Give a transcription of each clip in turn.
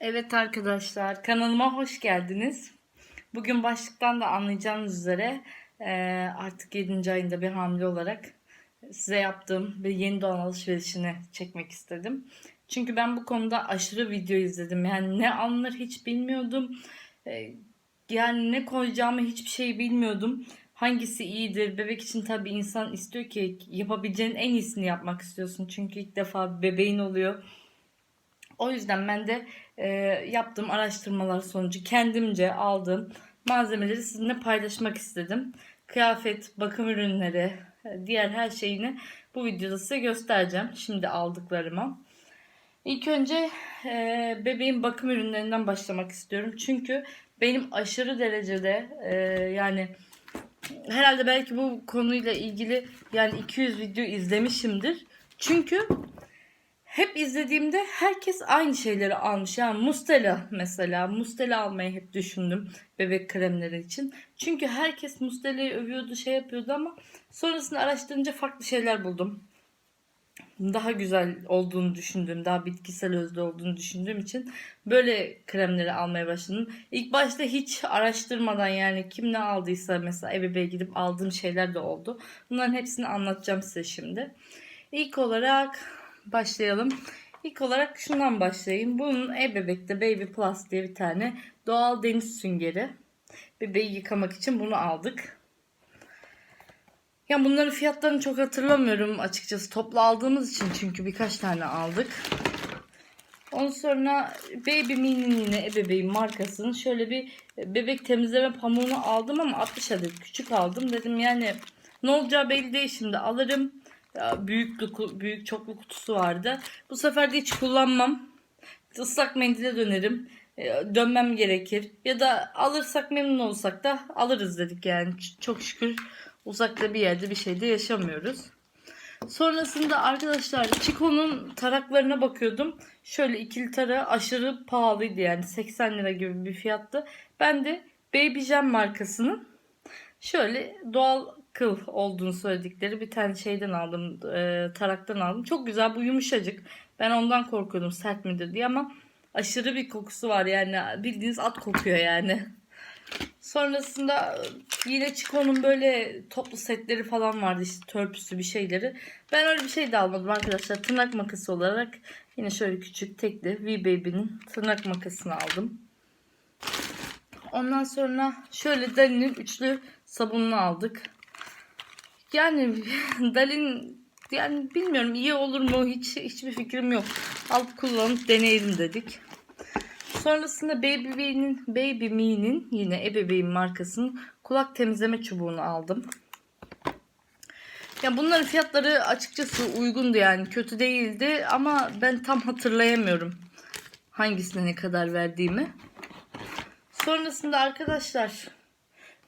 Evet arkadaşlar kanalıma hoş geldiniz. Bugün başlıktan da anlayacağınız üzere eee, artık 7. ayında bir hamile olarak size yaptığım bir yeni doğan alışverişini çekmek istedim. Çünkü ben bu konuda aşırı video izledim. Yani ne alınır hiç bilmiyordum. Eee, Yani ne koyacağımı hiçbir şey bilmiyordum. Hangisi iyidir? Bebek için tabii insan istiyor ki yapabileceğin en iyisini yapmak istiyorsun. Çünkü ilk defa bebeğin oluyor. O yüzden ben de e, yaptığım araştırmalar sonucu kendimce aldığım malzemeleri sizinle paylaşmak istedim. Kıyafet, bakım ürünleri, diğer her şeyini bu videoda size göstereceğim. Şimdi aldıklarıma. İlk önce e, bebeğin bakım ürünlerinden başlamak istiyorum. Çünkü benim aşırı derecede e, yani herhalde belki bu konuyla ilgili yani 200 video izlemişimdir. Çünkü hep izlediğimde herkes aynı şeyleri almış. Yani Mustela mesela. Mustela almayı hep düşündüm bebek kremleri için. Çünkü herkes Mustela'yı övüyordu, şey yapıyordu ama sonrasında araştırınca farklı şeyler buldum. Daha güzel olduğunu düşündüğüm, daha bitkisel özde olduğunu düşündüğüm için böyle kremleri almaya başladım. İlk başta hiç araştırmadan yani kim ne aldıysa mesela ebeveğe gidip aldığım şeyler de oldu. Bunların hepsini anlatacağım size şimdi. İlk olarak başlayalım. İlk olarak şundan başlayayım. Bunun e-bebekte Baby Plus diye bir tane doğal deniz süngeri. Bebeği yıkamak için bunu aldık. Ya bunların fiyatlarını çok hatırlamıyorum açıkçası. Toplu aldığımız için çünkü birkaç tane aldık. Ondan sonra Baby Me'nin yine ebeveyn markasının şöyle bir bebek temizleme pamuğunu aldım ama 60 adet küçük aldım. Dedim yani ne olacağı belli değil şimdi alırım. Ya büyük, çoklu kutusu vardı. Bu sefer de hiç kullanmam. Islak mendile dönerim. E, Dönmem gerekir. Ya da alırsak memnun olsak da alırız dedik yani. Çok şükür uzakta bir yerde bir şeyde yaşamıyoruz. Sonrasında arkadaşlar Chico'nun taraklarına bakıyordum. Şöyle ikili tarağı aşırı pahalıydı yani 80 lira gibi bir fiyattı. Ben de Baby Jam markasının şöyle doğal kıl olduğunu söyledikleri bir tane şeyden aldım. e, taraktan aldım. Çok güzel bu yumuşacık. Ben ondan korkuyordum sert midir diye ama aşırı bir kokusu var yani bildiğiniz at kokuyor yani. Sonrasında yine Chico'nun böyle toplu setleri falan vardı işte törpüsü bir şeyleri. Ben öyle bir şey de almadım arkadaşlar. Tırnak makası olarak yine şöyle küçük tekli V-Baby'nin tırnak makasını aldım. Ondan sonra şöyle Dali'nin üçlü sabununu aldık. Yani Dalin yani bilmiyorum iyi olur mu hiç hiçbir fikrim yok. Alıp kullanıp deneyelim dedik. Sonrasında Baby Me'nin Baby Me'nin yine ebeveyn markasının kulak temizleme çubuğunu aldım. Ya bunların fiyatları açıkçası uygundu yani kötü değildi ama ben tam hatırlayamıyorum hangisine ne kadar verdiğimi. Sonrasında arkadaşlar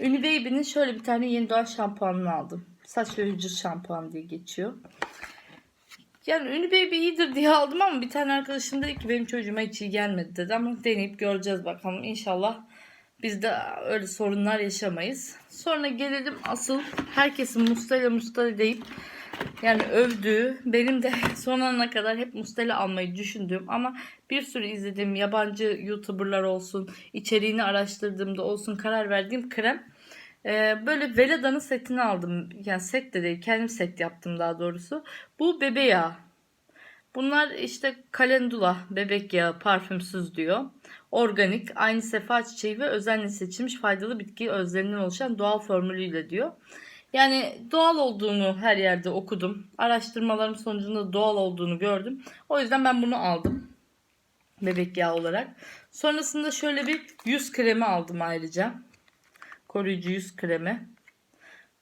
Ünlü Baby'nin şöyle bir tane yeni doğan şampuanını aldım. Saç ve vücut şampuanı diye geçiyor. Yani Ünlü Baby iyidir diye aldım ama bir tane arkadaşım dedi ki benim çocuğuma hiç iyi gelmedi dedi ama deneyip göreceğiz bakalım. İnşallah biz de öyle sorunlar yaşamayız. Sonra gelelim asıl herkesin Mustela Mustela deyip yani övdüğü benim de son ana kadar hep Mustela almayı düşündüğüm ama bir sürü izlediğim yabancı YouTuber'lar olsun içeriğini araştırdığımda olsun karar verdiğim krem ee, böyle Velada'nın setini aldım. Yani set de değil kendim set yaptım daha doğrusu. Bu bebe yağı. Bunlar işte kalendula, bebek yağı, parfümsüz diyor. Organik, aynı sefa çiçeği ve özenle seçilmiş faydalı bitki özlerinden oluşan doğal formülüyle diyor. Yani doğal olduğunu her yerde okudum. Araştırmalarım sonucunda doğal olduğunu gördüm. O yüzden ben bunu aldım. Bebek yağı olarak. Sonrasında şöyle bir yüz kremi aldım ayrıca. Koruyucu yüz kremi.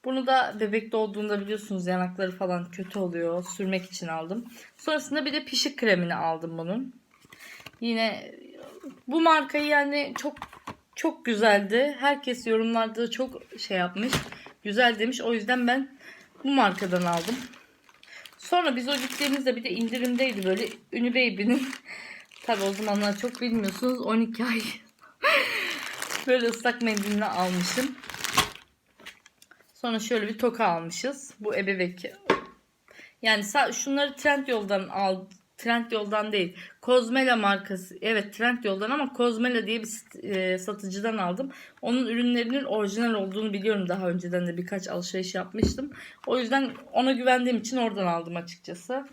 Bunu da bebekte olduğunda biliyorsunuz yanakları falan kötü oluyor. Sürmek için aldım. Sonrasında bir de pişik kremini aldım bunun. Yine bu markayı yani çok çok güzeldi. Herkes yorumlarda da çok şey yapmış. Güzel demiş. O yüzden ben bu markadan aldım. Sonra biz o gittiğimizde bir de indirimdeydi böyle Ünlü Baby'nin tabi o zamanlar çok bilmiyorsunuz 12 ay böyle ıslak mendilini almışım. Sonra şöyle bir toka almışız. Bu ebevek. Yani şunları trend yoldan al Trendyol'dan değil. Kozmela markası. Evet Trendyol'dan ama Kozmela diye bir e, satıcıdan aldım. Onun ürünlerinin orijinal olduğunu biliyorum. Daha önceden de birkaç alışveriş yapmıştım. O yüzden ona güvendiğim için oradan aldım açıkçası.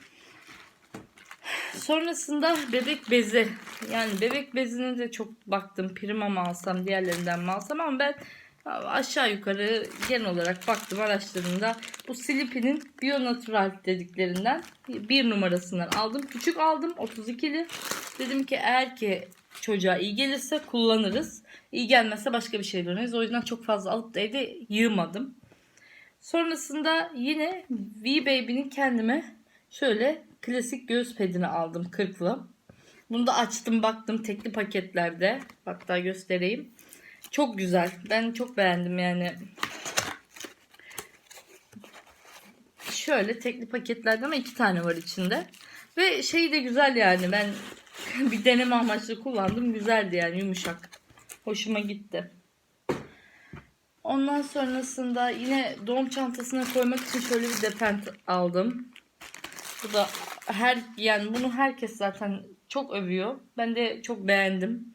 Sonrasında bebek bezi. Yani bebek bezine de çok baktım. Prima mı alsam, diğerlerinden mi alsam ama ben aşağı yukarı genel olarak baktım araştırdığımda bu Sleepy'nin Bio Natural dediklerinden bir numarasından aldım. Küçük aldım 32'li. Dedim ki eğer ki çocuğa iyi gelirse kullanırız. İyi gelmezse başka bir şey döneriz. O yüzden çok fazla alıp da evde yığmadım. Sonrasında yine V-Baby'nin kendime şöyle klasik göğüs pedini aldım 40'lı. Bunu da açtım baktım tekli paketlerde. Hatta göstereyim. Çok güzel. Ben çok beğendim yani. Şöyle tekli paketlerde ama iki tane var içinde. Ve şey de güzel yani. Ben bir deneme amaçlı kullandım. Güzeldi yani yumuşak. Hoşuma gitti. Ondan sonrasında yine doğum çantasına koymak için şöyle bir depent aldım. Bu da her yani bunu herkes zaten çok övüyor. Ben de çok beğendim.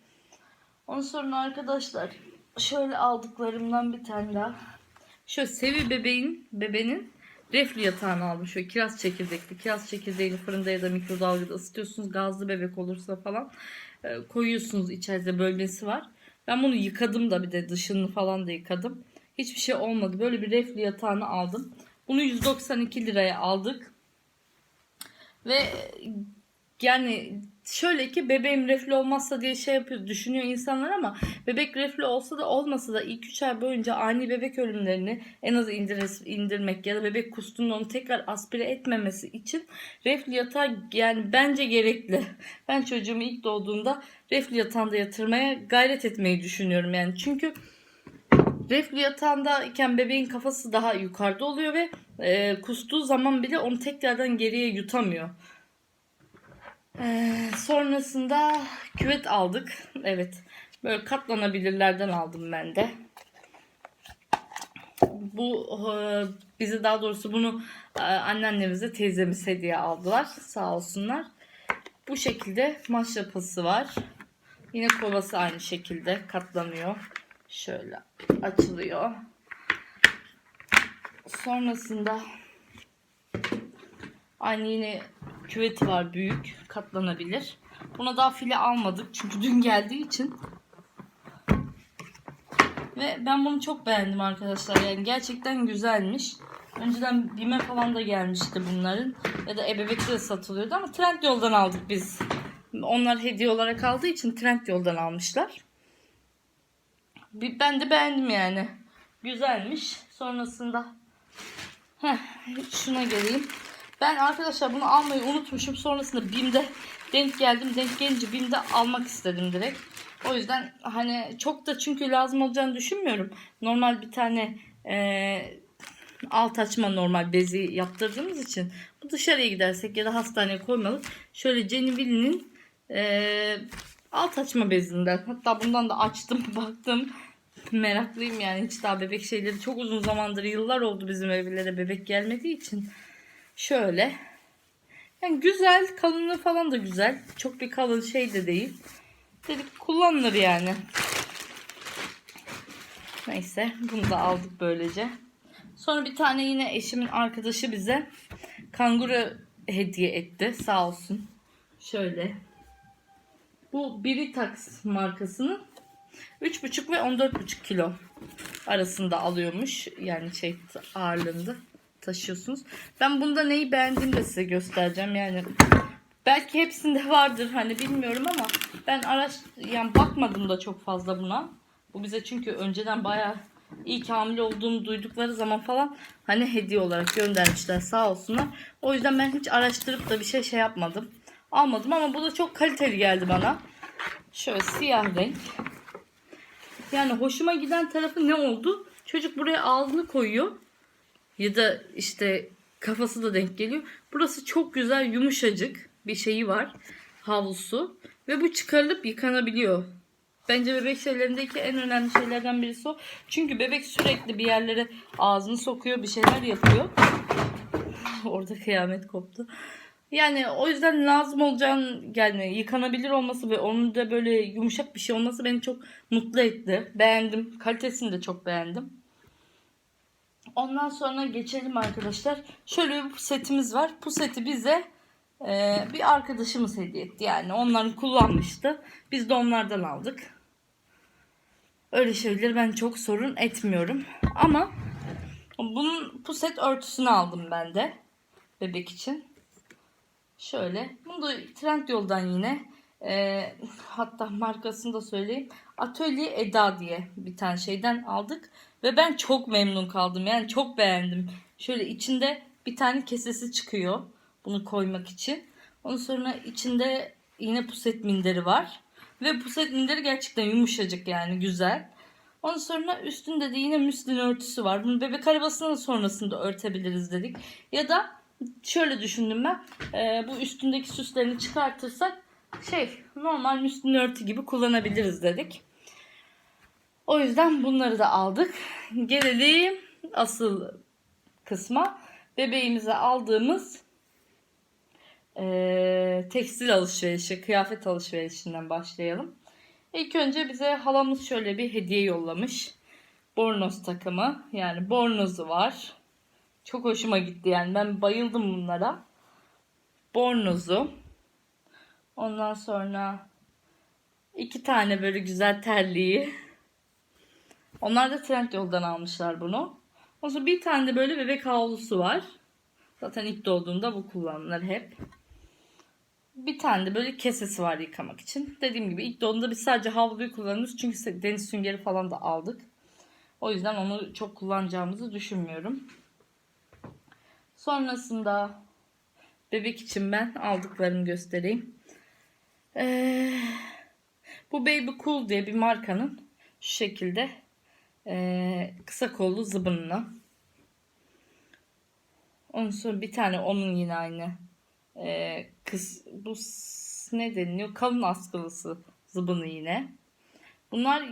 Ondan sonra arkadaşlar şöyle aldıklarımdan bir tane daha. Şöyle Sevi bebeğin bebenin reflü yatağını aldım. Şöyle kiraz çekirdekli. Kiraz çekirdeğini fırında ya da mikrodalgada ısıtıyorsunuz. Gazlı bebek olursa falan e, koyuyorsunuz. içeride bölmesi var. Ben bunu yıkadım da bir de dışını falan da yıkadım. Hiçbir şey olmadı. Böyle bir reflü yatağını aldım. Bunu 192 liraya aldık. Ve yani şöyle ki bebeğim reflü olmazsa diye şey yapıyor düşünüyor insanlar ama bebek reflü olsa da olmasa da ilk 3 ay boyunca ani bebek ölümlerini en az indir, indirmek ya da bebek kustuğunda onu tekrar aspire etmemesi için reflü yatağı yani bence gerekli. Ben çocuğumu ilk doğduğunda reflü yatağında yatırmaya gayret etmeyi düşünüyorum yani çünkü reflü yatağındayken bebeğin kafası daha yukarıda oluyor ve e, kustuğu zaman bile onu tekrardan geriye yutamıyor. Ee, sonrasında küvet aldık. Evet. Böyle katlanabilirlerden aldım ben de. Bu e, bize daha doğrusu bunu e, anneannemize teyzemiz hediye aldılar. Sağ olsunlar. Bu şekilde maşrapası var. Yine kovası aynı şekilde katlanıyor. Şöyle açılıyor. Sonrasında aynı yine küveti var büyük katlanabilir. Buna daha file almadık çünkü dün geldiği için. Ve ben bunu çok beğendim arkadaşlar. Yani gerçekten güzelmiş. Önceden Bime falan da gelmişti bunların. Ya da ebebekte de satılıyordu ama Trendyol'dan aldık biz. Onlar hediye olarak aldığı için Trendyol'dan almışlar. Ben de beğendim yani. Güzelmiş. Sonrasında Heh, şuna geleyim. Ben arkadaşlar bunu almayı unutmuşum. Sonrasında BİM'de denk geldim. Denk gelince BİM'de almak istedim direkt. O yüzden hani çok da çünkü lazım olacağını düşünmüyorum. Normal bir tane e, alt açma normal bezi yaptırdığımız için bu dışarıya gidersek ya da hastaneye koymalı. Şöyle Jennivil'in e, alt açma bezinden. Hatta bundan da açtım baktım. Meraklıyım yani hiç daha bebek şeyleri çok uzun zamandır yıllar oldu bizim evlere bebek gelmediği için. Şöyle. Yani güzel kalınlığı falan da güzel. Çok bir kalın şey de değil. Dedik kullanılır yani. Neyse bunu da aldık böylece. Sonra bir tane yine eşimin arkadaşı bize kanguru hediye etti. Sağ olsun. Şöyle. Bu Britax markasının 3,5 ve 14,5 kilo arasında alıyormuş. Yani şey ağırlığında taşıyorsunuz. Ben bunda neyi beğendiğimi de size göstereceğim. Yani belki hepsinde vardır hani bilmiyorum ama ben araç yani bakmadım da çok fazla buna. Bu bize çünkü önceden bayağı ilk hamile olduğumu duydukları zaman falan hani hediye olarak göndermişler sağ olsunlar. O yüzden ben hiç araştırıp da bir şey şey yapmadım. Almadım ama bu da çok kaliteli geldi bana. Şöyle siyah renk. Yani hoşuma giden tarafı ne oldu? Çocuk buraya ağzını koyuyor. Ya da işte kafası da denk geliyor. Burası çok güzel yumuşacık bir şeyi var. Havlusu. Ve bu çıkarılıp yıkanabiliyor. Bence bebek şeylerindeki en önemli şeylerden birisi o. Çünkü bebek sürekli bir yerlere ağzını sokuyor, bir şeyler yapıyor. Orada kıyamet koptu. Yani o yüzden lazım olacağın yani yıkanabilir olması ve onun da böyle yumuşak bir şey olması beni çok mutlu etti. Beğendim. Kalitesini de çok beğendim. Ondan sonra geçelim arkadaşlar. Şöyle bir setimiz var. Bu seti bize e, bir arkadaşımız hediye etti. Yani onların kullanmıştı. Biz de onlardan aldık. Öyle şeyleri ben çok sorun etmiyorum. Ama bunun puset örtüsünü aldım ben de. Bebek için. Şöyle. Bunu da trend yoldan yine. e, hatta markasını da söyleyeyim. Atölye Eda diye bir tane şeyden aldık. Ve ben çok memnun kaldım. Yani çok beğendim. Şöyle içinde bir tane kesesi çıkıyor. Bunu koymak için. Ondan sonra içinde yine puset minderi var. Ve puset minderi gerçekten yumuşacık yani güzel. Ondan sonra üstünde de yine müslin örtüsü var. Bunu bebek arabasının sonrasında örtebiliriz dedik. Ya da şöyle düşündüm ben. e, bu üstündeki süslerini çıkartırsak şey normal müslin örtü gibi kullanabiliriz dedik. O yüzden bunları da aldık. Gelelim asıl kısma. Bebeğimize aldığımız eee, tekstil alışverişi, kıyafet alışverişinden başlayalım. İlk önce bize halamız şöyle bir hediye yollamış. Bornoz takımı. Yani bornozu var. Çok hoşuma gitti yani. Ben bayıldım bunlara. Bornozu. Ondan sonra iki tane böyle güzel terliği. Onlar da Trendyol'dan almışlar bunu. Ondan sonra bir tane de böyle bebek havlusu var. Zaten ilk doğduğunda bu kullanılır hep. Bir tane de böyle kesesi var yıkamak için. Dediğim gibi ilk doğduğunda biz sadece havluyu kullanıyoruz. Çünkü deniz süngeri falan da aldık. O yüzden onu çok kullanacağımızı düşünmüyorum. Sonrasında bebek için ben aldıklarımı göstereyim. Ee, bu Baby Cool diye bir markanın şu şekilde ee, kısa kollu zıbınlı. Ondan sonra bir tane onun yine aynı ee, kız bu ne deniliyor? Kalın askılısı zıbını yine. Bunlar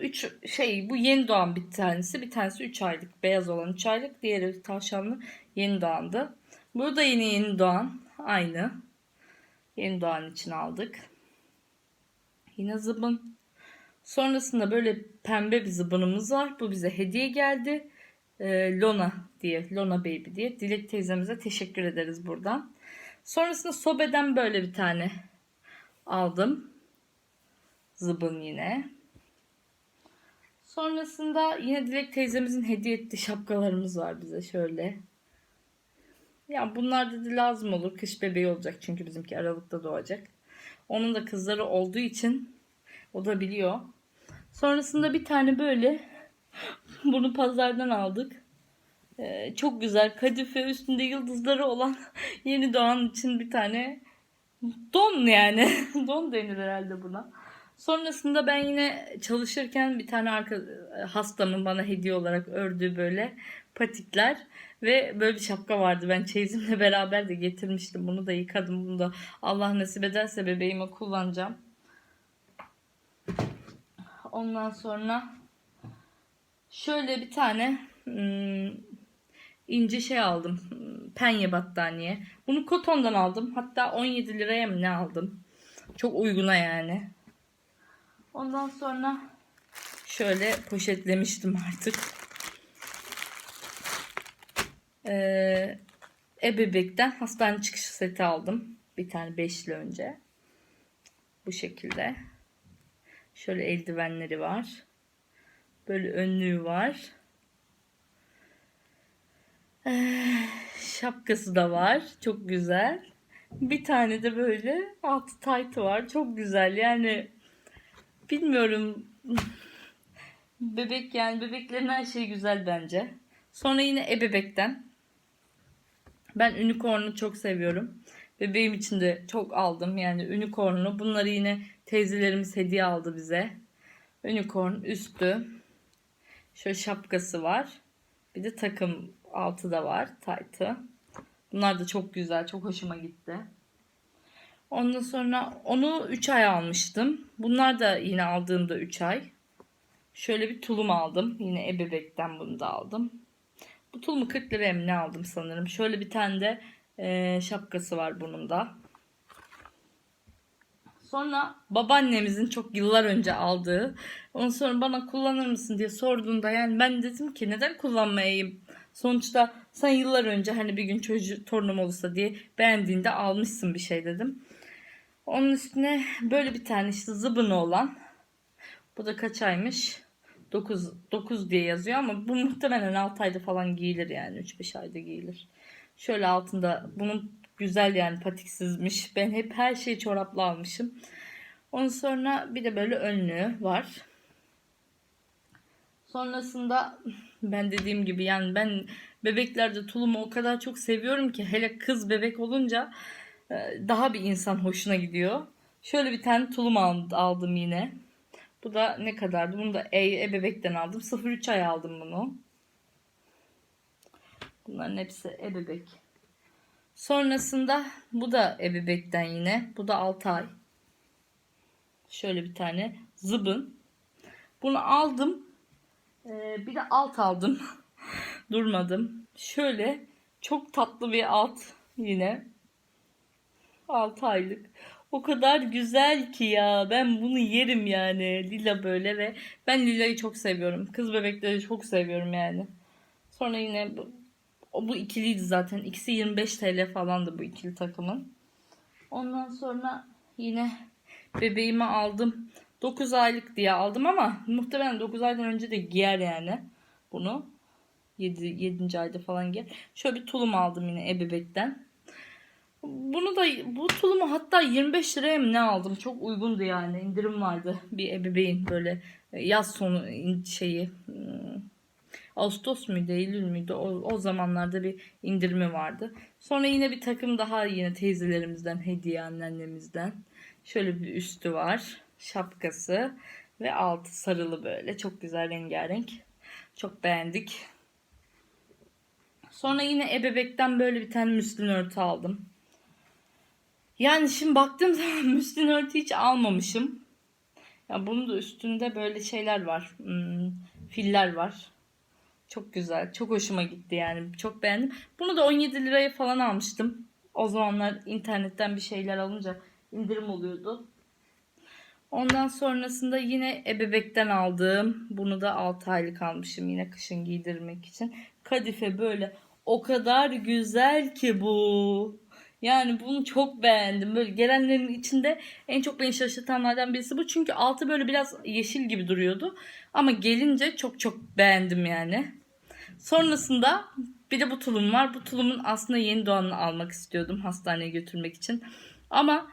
3 şey bu yeni doğan bir tanesi. Bir tanesi 3 aylık beyaz olan 3 aylık. Diğeri tavşanlı yeni doğandı. Burada yine yeni doğan aynı. Yeni doğan için aldık. Yine zıbın. Sonrasında böyle pembe bir zıbınımız var. Bu bize hediye geldi. Ee, Lona diye, Lona Baby diye. Dilek teyzemize teşekkür ederiz buradan. Sonrasında Sobe'den böyle bir tane aldım. Zıbın yine. Sonrasında yine Dilek teyzemizin hediye ettiği şapkalarımız var bize şöyle. Ya bunlar dedi lazım olur. Kış bebeği olacak çünkü bizimki Aralık'ta doğacak. Onun da kızları olduğu için o da biliyor. Sonrasında bir tane böyle bunu pazardan aldık. Ee, çok güzel kadife üstünde yıldızları olan yeni doğan için bir tane don yani. don denir herhalde buna. Sonrasında ben yine çalışırken bir tane arka, hastamın bana hediye olarak ördüğü böyle patikler ve böyle bir şapka vardı. Ben çeyizimle beraber de getirmiştim. Bunu da yıkadım. Bunu da Allah nasip ederse bebeğime kullanacağım. Ondan sonra şöyle bir tane hmm, ince şey aldım. Penye battaniye. Bunu kotondan aldım. Hatta 17 liraya mı ne aldım? Çok uyguna yani. Ondan sonra şöyle poşetlemiştim artık. Ee, ebebekten hastane çıkışı seti aldım. Bir tane beşli önce. Bu şekilde. Şöyle eldivenleri var. Böyle önlüğü var. Ee, şapkası da var. Çok güzel. Bir tane de böyle altı taytı var. Çok güzel. Yani bilmiyorum. Bebek yani bebeklerin her şeyi güzel bence. Sonra yine ebebekten. Ben unicorn'u çok seviyorum. Bebeğim için de çok aldım. Yani unicorn'u. Bunları yine teyzelerimiz hediye aldı bize. Unicorn üstü. Şöyle şapkası var. Bir de takım altı da var. Taytı. Bunlar da çok güzel. Çok hoşuma gitti. Ondan sonra onu 3 ay almıştım. Bunlar da yine aldığımda 3 ay. Şöyle bir tulum aldım. Yine ebebekten bunu da aldım. Bu tulumu 40 liraya mı ne aldım sanırım. Şöyle bir tane de Ee, şapkası var bunun da. Sonra babaannemizin çok yıllar önce aldığı. Ondan sonra bana kullanır mısın diye sorduğunda yani ben dedim ki neden kullanmayayım? Sonuçta sen yıllar önce hani bir gün çocuğu torunum olursa diye beğendiğinde almışsın bir şey dedim. Onun üstüne böyle bir tane işte zıbını olan. Bu da kaç aymış? 9, 9 diye yazıyor ama bu muhtemelen 6 ayda falan giyilir yani 3-5 ayda giyilir. Şöyle altında bunun güzel yani patiksizmiş. Ben hep her şeyi çoraplı almışım. Ondan sonra bir de böyle önlüğü var. Sonrasında ben dediğim gibi yani ben bebeklerde tulumu o kadar çok seviyorum ki hele kız bebek olunca e, daha bir insan hoşuna gidiyor. Şöyle bir tane tulum al- aldım yine. Bu da ne kadardı? Bunu da e, ebebekten aldım. 0-3 ay aldım bunu. Bunların hepsi ebebek. Sonrasında bu da ebebekten yine. Bu da 6 ay. Şöyle bir tane zıbın. Bunu aldım. Ee, bir de alt aldım. Durmadım. Şöyle çok tatlı bir alt yine. 6 aylık. O kadar güzel ki ya. Ben bunu yerim yani. Lila böyle ve ben Lila'yı çok seviyorum. Kız bebekleri çok seviyorum yani. Sonra yine bu, bu ikiliydi zaten. İkisi 25 TL falandı bu ikili takımın. Ondan sonra yine bebeğimi aldım. 9 aylık diye aldım ama muhtemelen 9 aydan önce de giyer yani bunu. 7. 7. ayda falan giyer. Şöyle bir tulum aldım yine ebebekten. Bunu da bu tulumu hatta 25 liraya mı ne aldım? Çok uygundu yani. indirim vardı. Bir ebeveyn böyle e, yaz sonu şeyi hmm, Ağustos muydu, Eylül müydü? O, o zamanlarda bir indirimi vardı. Sonra yine bir takım daha yine teyzelerimizden hediye anneannemizden. Şöyle bir üstü var. Şapkası ve altı sarılı böyle. Çok güzel rengarenk. Çok beğendik. Sonra yine ebebekten böyle bir tane müslin örtü aldım. Yani şimdi baktığım zaman müslin örtü hiç almamışım. Ya bunun da üstünde böyle şeyler var. Hmm, filler var. Çok güzel. Çok hoşuma gitti yani. Çok beğendim. Bunu da 17 liraya falan almıştım. O zamanlar internetten bir şeyler alınca indirim oluyordu. Ondan sonrasında yine ebebekten aldım. Bunu da 6 aylık almışım yine kışın giydirmek için. Kadife böyle o kadar güzel ki bu. Yani bunu çok beğendim. Böyle gelenlerin içinde en çok beni şaşırtanlardan birisi bu. Çünkü altı böyle biraz yeşil gibi duruyordu. Ama gelince çok çok beğendim yani. Sonrasında bir de bu tulum var. Bu tulumun aslında yeni doğanını almak istiyordum hastaneye götürmek için. Ama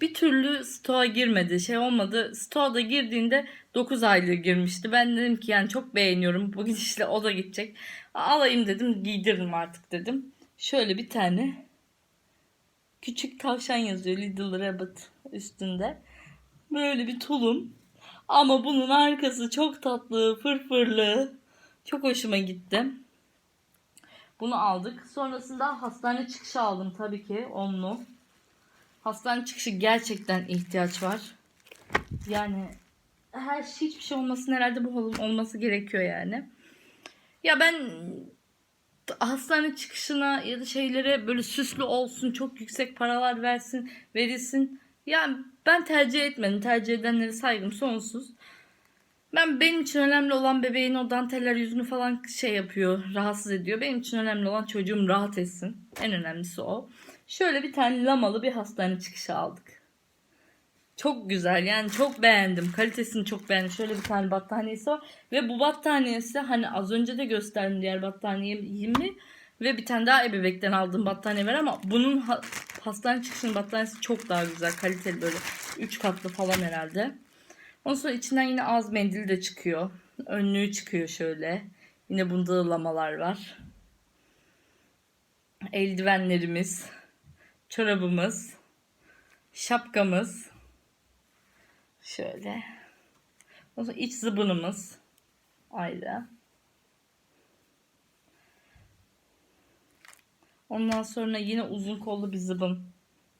bir türlü stoğa girmedi. Şey olmadı. Stoğa da girdiğinde 9 aylığı girmişti. Ben dedim ki yani çok beğeniyorum. Bugün işte o da gidecek. Alayım dedim giydiririm artık dedim. Şöyle bir tane küçük tavşan yazıyor Little Rabbit üstünde. Böyle bir tulum. Ama bunun arkası çok tatlı, fırfırlı. Çok hoşuma gitti. Bunu aldık. Sonrasında hastane çıkışı aldım tabii ki onlu. Hastane çıkışı gerçekten ihtiyaç var. Yani her şey hiçbir şey olmasın herhalde bu ol- olması gerekiyor yani. Ya ben hastane çıkışına ya da şeylere böyle süslü olsun, çok yüksek paralar versin, verilsin. Yani ben tercih etmedim. Tercih edenlere saygım sonsuz. Ben benim için önemli olan bebeğin o danteller yüzünü falan şey yapıyor, rahatsız ediyor. Benim için önemli olan çocuğum rahat etsin. En önemlisi o. Şöyle bir tane lamalı bir hastane çıkışı aldık. Çok güzel yani çok beğendim. Kalitesini çok beğendim. Şöyle bir tane battaniyesi var. Ve bu battaniyesi hani az önce de gösterdim diğer battaniyemi. Ve bir tane daha ebebekten aldığım battaniye var ama bunun ha- hastane çıkışının battaniyesi çok daha güzel. Kaliteli böyle 3 katlı falan herhalde. Ondan sonra içinden yine az mendil de çıkıyor. Önlüğü çıkıyor şöyle. Yine bunda da lamalar var. Eldivenlerimiz. Çorabımız. Şapkamız. Şöyle. Ondan iç zıbınımız. Ayrı. Ondan sonra yine uzun kollu bir zıbın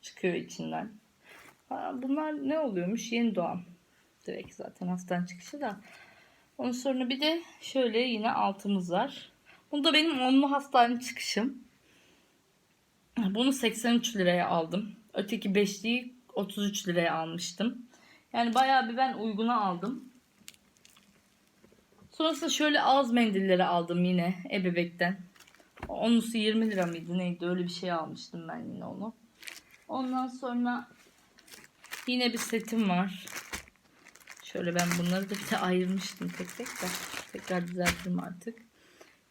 çıkıyor içinden. Ha, bunlar ne oluyormuş? Yeni doğan. Direkt zaten hastane çıkışı da. Ondan sonra bir de şöyle yine altımız var. Bu da benim onlu hastane çıkışım. Bunu 83 liraya aldım. Öteki 5'liği 33 liraya almıştım. Yani bayağı bir ben uyguna aldım. Sonrasında şöyle ağız mendilleri aldım yine ebebekten. Onusu 20 lira mıydı neydi öyle bir şey almıştım ben yine onu. Ondan sonra yine bir setim var. Şöyle ben bunları da bir de ayırmıştım tek tek de. Tekrar düzelttim artık.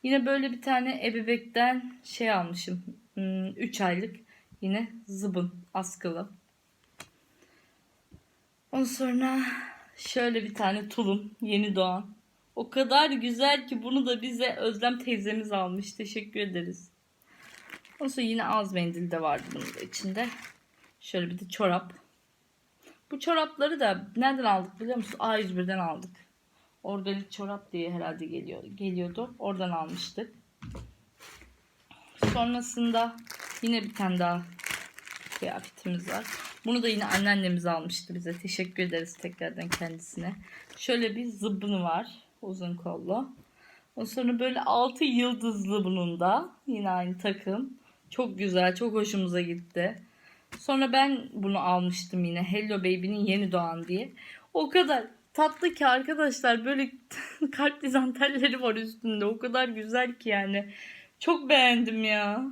Yine böyle bir tane ebebekten şey almışım. 3 aylık yine zıbın askılı. Ondan sonra şöyle bir tane tulum yeni doğan. O kadar güzel ki bunu da bize Özlem teyzemiz almış. Teşekkür ederiz. Ondan sonra yine az mendil de vardı bunun da içinde. Şöyle bir de çorap. Bu çorapları da nereden aldık biliyor musun? A101'den aldık. Organik çorap diye herhalde geliyor, geliyordu. Oradan almıştık. Sonrasında yine bir tane daha kıyafetimiz var. Bunu da yine anneannemiz almıştı bize. Teşekkür ederiz tekrardan kendisine. Şöyle bir zıbbını var. Uzun kollu. Ondan sonra böyle altı yıldızlı bunun da. Yine aynı takım. Çok güzel. Çok hoşumuza gitti. Sonra ben bunu almıştım yine. Hello Baby'nin yeni doğan diye. O kadar tatlı ki arkadaşlar. Böyle kalp dizantelleri var üstünde. O kadar güzel ki yani. Çok beğendim ya.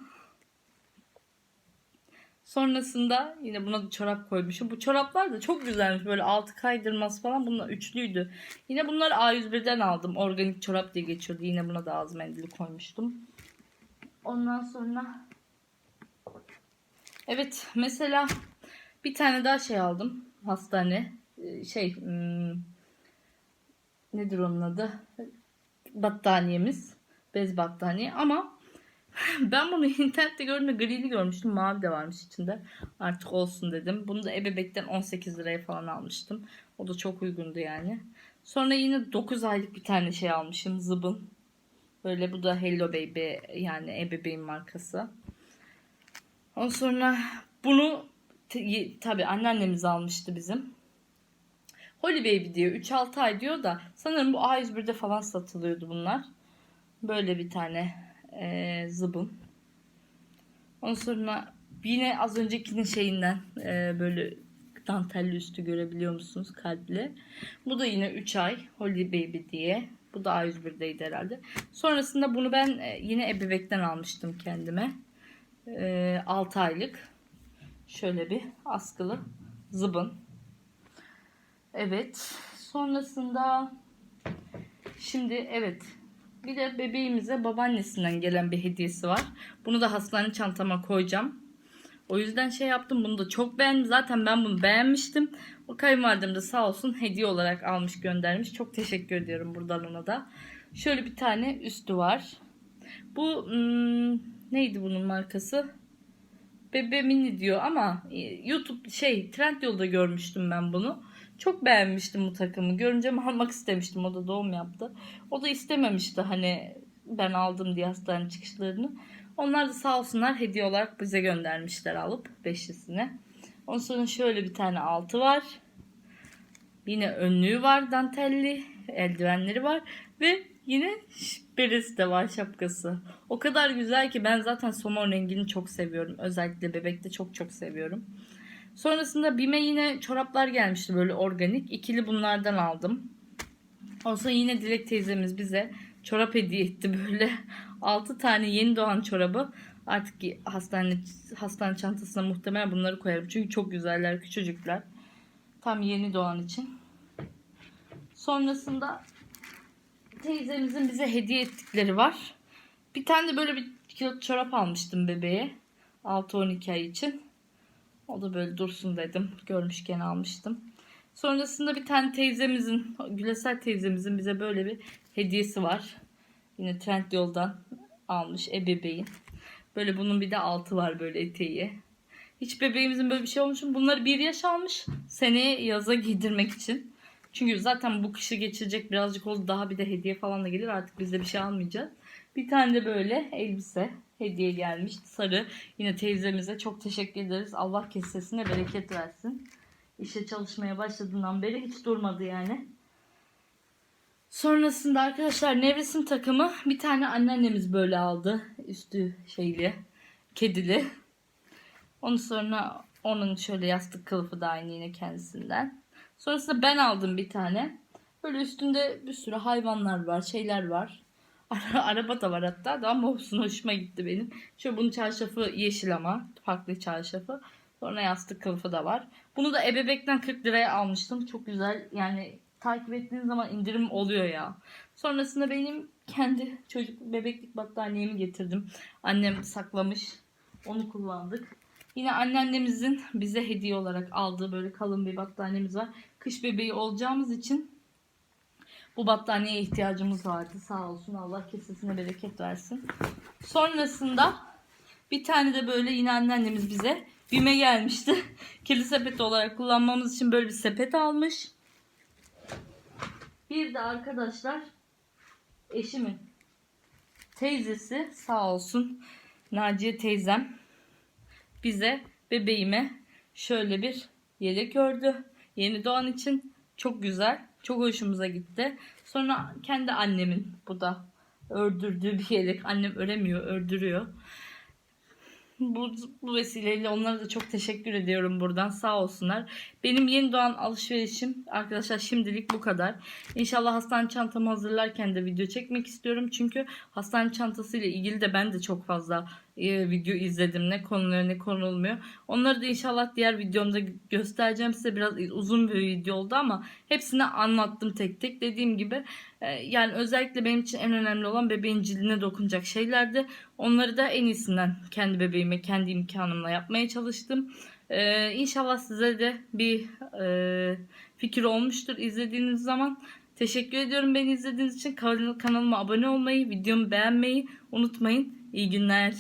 Sonrasında yine buna da çorap koymuşum. Bu çoraplar da çok güzelmiş. Böyle altı kaydırması falan. Bunlar üçlüydü. Yine bunları A101'den aldım. Organik çorap diye geçiyordu. Yine buna da ağız mendili koymuştum. Ondan sonra Evet mesela bir tane daha şey aldım. Hastane. Ee, Şey hmm, nedir onun adı? Battaniyemiz. Bez battaniye ama ben bunu internette gördüğümde grili görmüştüm. Mavi de varmış içinde. Artık olsun dedim. Bunu da ebebekten 18 liraya falan almıştım. O da çok uygundu yani. Sonra yine 9 aylık bir tane şey almışım. Zıbın. Böyle bu da Hello Baby yani ebeveyn markası. Ondan sonra bunu tabi anneannemiz almıştı bizim. Holy Baby diyor. 3-6 ay diyor da sanırım bu A101'de falan satılıyordu bunlar. Böyle bir tane e, zıbın. Ondan sonra yine az öncekinin şeyinden e, böyle dantelli üstü görebiliyor musunuz kalpli. Bu da yine 3 ay Holy Baby diye. Bu da A101'deydi herhalde. Sonrasında bunu ben e, yine ebebekten almıştım kendime. E, 6 aylık. Şöyle bir askılı zıbın. Evet. Sonrasında şimdi evet bir de bebeğimize babaannesinden gelen bir hediyesi var. Bunu da hastane çantama koyacağım. O yüzden şey yaptım. Bunu da çok beğendim. Zaten ben bunu beğenmiştim. O kayınvalidem de sağ olsun hediye olarak almış göndermiş. Çok teşekkür ediyorum buradan ona da. Şöyle bir tane üstü var. Bu hmm, neydi bunun markası? Bebe Mini diyor ama e, YouTube şey Trendyol'da görmüştüm ben bunu. Çok beğenmiştim bu takımı. Görünce almak istemiştim. O da doğum yaptı. O da istememişti hani ben aldım diye hastane çıkışlarını. Onlar da sağ olsunlar hediye olarak bize göndermişler alıp beşlisine. Ondan sonra şöyle bir tane altı var. Yine önlüğü var dantelli. Eldivenleri var. Ve yine beresi de var şapkası. O kadar güzel ki ben zaten somon rengini çok seviyorum. Özellikle bebekte çok çok seviyorum. Sonrasında Bime yine çoraplar gelmişti böyle organik. İkili bunlardan aldım. Olsa yine Dilek teyzemiz bize çorap hediye etti böyle. 6 tane yeni doğan çorabı. Artık hastane hastane çantasına muhtemelen bunları koyarım. Çünkü çok güzeller, küçücükler. Tam yeni doğan için. Sonrasında teyzemizin bize hediye ettikleri var. Bir tane de böyle bir kilo çorap almıştım bebeğe. 6-12 ay için. O da böyle dursun dedim. Görmüşken almıştım. Sonrasında bir tane teyzemizin, Gülesel teyzemizin bize böyle bir hediyesi var. Yine Trendyol'dan almış ebeveyn. Böyle bunun bir de altı var böyle eteği. Hiç bebeğimizin böyle bir şey olmuş mu? Bunları bir yaş almış. Seneye yaza giydirmek için. Çünkü zaten bu kışı geçirecek birazcık oldu. Daha bir de hediye falan da gelir. Artık biz de bir şey almayacağız. Bir tane de böyle elbise hediye gelmiş. Sarı. Yine teyzemize çok teşekkür ederiz. Allah kesesine bereket versin. İşe çalışmaya başladığından beri hiç durmadı yani. Sonrasında arkadaşlar nevresim takımı bir tane anneannemiz böyle aldı. Üstü şeyli, kedili. Onun sonra onun şöyle yastık kılıfı da aynı yine kendisinden. Sonrasında ben aldım bir tane. Böyle üstünde bir sürü hayvanlar var, şeyler var. Ara- Araba da var hatta da ama olsun hoşuma gitti benim. Şöyle bunun çarşafı yeşil ama farklı çarşafı. Sonra yastık kılıfı da var. Bunu da ebebekten 40 liraya almıştım. Çok güzel yani takip ettiğiniz zaman indirim oluyor ya. Sonrasında benim kendi çocuk bebeklik battaniyemi getirdim. Annem saklamış. Onu kullandık. Yine anneannemizin bize hediye olarak aldığı böyle kalın bir battaniyemiz var. Kış bebeği olacağımız için bu battaniyeye ihtiyacımız vardı. Sağ olsun Allah kesesine bereket versin. Sonrasında bir tane de böyle yine anneannemiz bize bime gelmişti. Kirli sepet olarak kullanmamız için böyle bir sepet almış. Bir de arkadaşlar eşimin teyzesi sağ olsun Naciye teyzem bize bebeğime şöyle bir yelek ördü. Yeni doğan için çok güzel. Çok hoşumuza gitti. Sonra kendi annemin bu da ördürdüğü bir yelek. Annem öremiyor, ördürüyor. Bu, bu vesileyle onlara da çok teşekkür ediyorum buradan. Sağ olsunlar. Benim yeni doğan alışverişim arkadaşlar şimdilik bu kadar. İnşallah hastane çantamı hazırlarken de video çekmek istiyorum. Çünkü hastane çantası ile ilgili de ben de çok fazla e, video izledim. Ne konuluyor ne konulmuyor. Onları da inşallah diğer videomda göstereceğim size. Biraz uzun bir video oldu ama hepsini anlattım tek tek. Dediğim gibi e, yani özellikle benim için en önemli olan bebeğin cildine dokunacak şeylerdi. Onları da en iyisinden kendi bebeğime, kendi imkanımla yapmaya çalıştım. Ee, inşallah size de bir e, fikir olmuştur izlediğiniz zaman. Teşekkür ediyorum beni izlediğiniz için. Kan- Kanalıma abone olmayı, videomu beğenmeyi unutmayın. İyi günler.